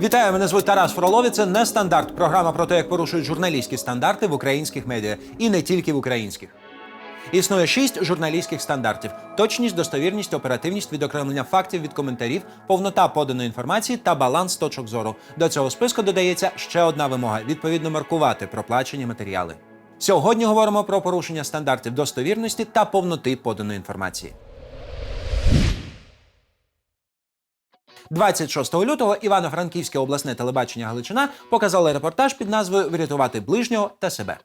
Вітаю, мене звуть Тарас Фролові. Це не стандарт. Програма про те, як порушують журналістські стандарти в українських медіа, і не тільки в українських. Існує шість журналістських стандартів: точність, достовірність, оперативність, відокремлення фактів від коментарів, повнота поданої інформації та баланс точок зору. До цього списку додається ще одна вимога: відповідно маркувати проплачені матеріали. Сьогодні говоримо про порушення стандартів достовірності та повноти поданої інформації. 26 лютого Івано-Франківське обласне телебачення Галичина показало репортаж під назвою Врятувати ближнього та себе.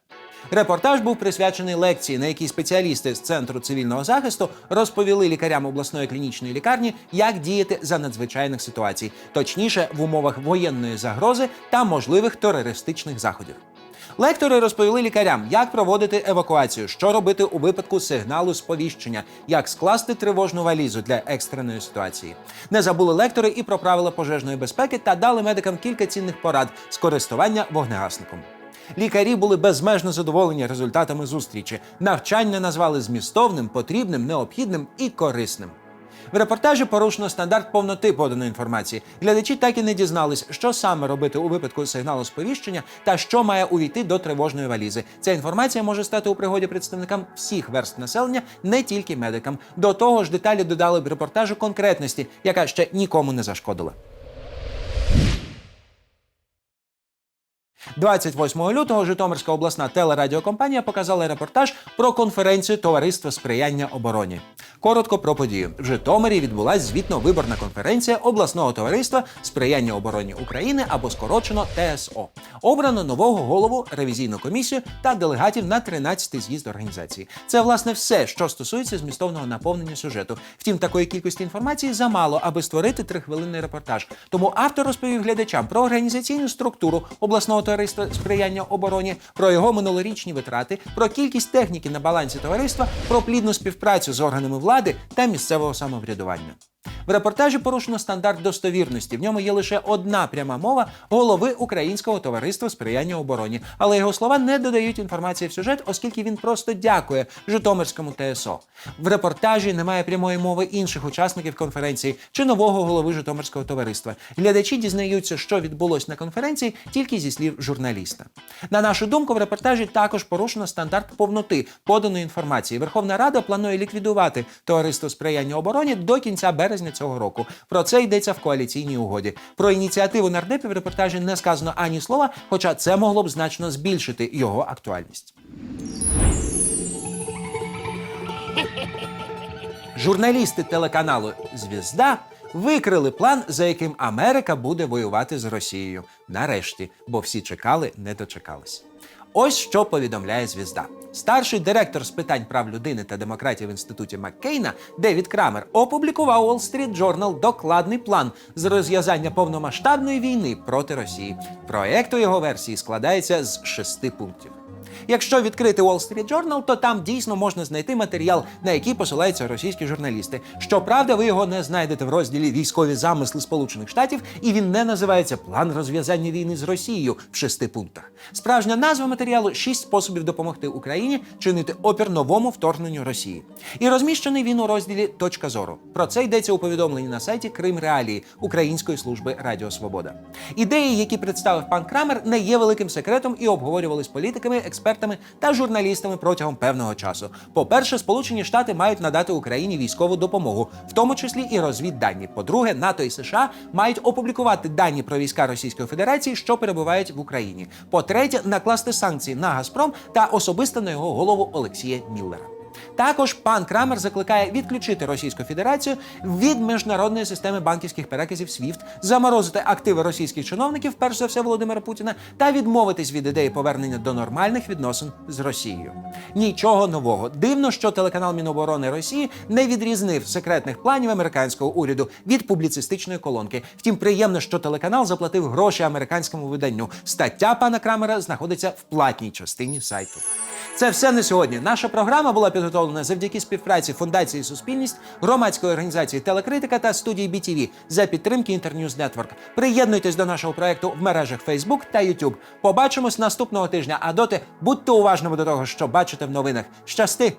Репортаж був присвячений лекції, на якій спеціалісти з центру цивільного захисту розповіли лікарям обласної клінічної лікарні, як діяти за надзвичайних ситуацій, точніше в умовах воєнної загрози та можливих терористичних заходів. Лектори розповіли лікарям, як проводити евакуацію, що робити у випадку сигналу сповіщення, як скласти тривожну валізу для екстреної ситуації. Не забули лектори і про правила пожежної безпеки та дали медикам кілька цінних порад з користування вогнегасником. Лікарі були безмежно задоволені результатами зустрічі. Навчання назвали змістовним, потрібним, необхідним і корисним. В репортажі порушено стандарт повноти поданої інформації. Глядачі так і не дізнались, що саме робити у випадку сигналу сповіщення та що має увійти до тривожної валізи. Ця інформація може стати у пригоді представникам всіх верств населення, не тільки медикам. До того ж, деталі додали в репортажу конкретності, яка ще нікому не зашкодила. 28 лютого Житомирська обласна телерадіокомпанія показала репортаж про конференцію Товариства сприяння обороні. Коротко про подію. В Житомирі відбулася звітно-виборна конференція обласного товариства сприяння обороні України або скорочено ТСО. Обрано нового голову, ревізійну комісію та делегатів на 13-й з'їзд організації. Це власне все, що стосується змістовного наповнення сюжету. Втім, такої кількості інформації замало, аби створити трихвилинний репортаж. Тому автор розповів глядачам про організаційну структуру обласного товариства сприяння обороні, про його минулорічні витрати, про кількість техніки на балансі товариства, про плідну співпрацю з органами влади та місцевого самоврядування. В репортажі порушено стандарт достовірності. В ньому є лише одна пряма мова голови Українського товариства сприяння обороні. Але його слова не додають інформації в сюжет, оскільки він просто дякує Житомирському ТСО. В репортажі немає прямої мови інших учасників конференції чи нового голови Житомирського товариства. Глядачі дізнаються, що відбулось на конференції, тільки зі слів журналіста. На нашу думку, в репортажі також порушено стандарт повноти поданої інформації. Верховна Рада планує ліквідувати товариство сприяння обороні до кінця березня цього року. Про це йдеться в коаліційній угоді. Про ініціативу нардепів в репортажі не сказано ані слова, хоча це могло б значно збільшити його актуальність. Журналісти телеканалу Звізда викрили план, за яким Америка буде воювати з Росією. Нарешті, бо всі чекали, не дочекались. Ось що повідомляє звізда. Старший директор з питань прав людини та демократії в інституті Маккейна Девід Крамер опублікував Wall Street Journal докладний план з розв'язання повномасштабної війни проти Росії. Проект у його версії складається з шести пунктів. Якщо відкрити Wall Street Journal, то там дійсно можна знайти матеріал, на який посилаються російські журналісти. Щоправда, ви його не знайдете в розділі військові замисли Сполучених Штатів, і він не називається План розв'язання війни з Росією в шести пунктах. Справжня назва матеріалу шість способів допомогти Україні чинити опір новому вторгненню Росії. І розміщений він у розділі Точка зору. Про це йдеться у повідомленні на сайті Крим Реалії Української служби Радіо Свобода. Ідеї, які представив пан Крамер, не є великим секретом і обговорювались політиками, експертами та журналістами протягом певного часу. По-перше, Сполучені Штати мають надати Україні військову допомогу, в тому числі і розвіддані. По-друге, НАТО і США мають опублікувати дані про війська Російської Федерації, що перебувають в Україні. По-третє, накласти санкції на Газпром та особисто на його голову Олексія Міллера. Також пан Крамер закликає відключити Російську Федерацію від міжнародної системи банківських переказів SWIFT, заморозити активи російських чиновників, перш за все Володимира Путіна, та відмовитись від ідеї повернення до нормальних відносин з Росією. Нічого нового. Дивно, що телеканал Міноборони Росії не відрізнив секретних планів американського уряду від публіцистичної колонки. Втім, приємно, що телеканал заплатив гроші американському виданню. Стаття пана Крамера знаходиться в платній частині сайту. Це все на сьогодні. Наша програма була підготовлена завдяки співпраці Фундації Суспільність, громадської організації Телекритика та студії BTV за підтримки Інтерньюз Network. Приєднуйтесь до нашого проекту в мережах Facebook та YouTube. Побачимось наступного тижня. А доти будьте уважними до того, що бачите в новинах. Щасти!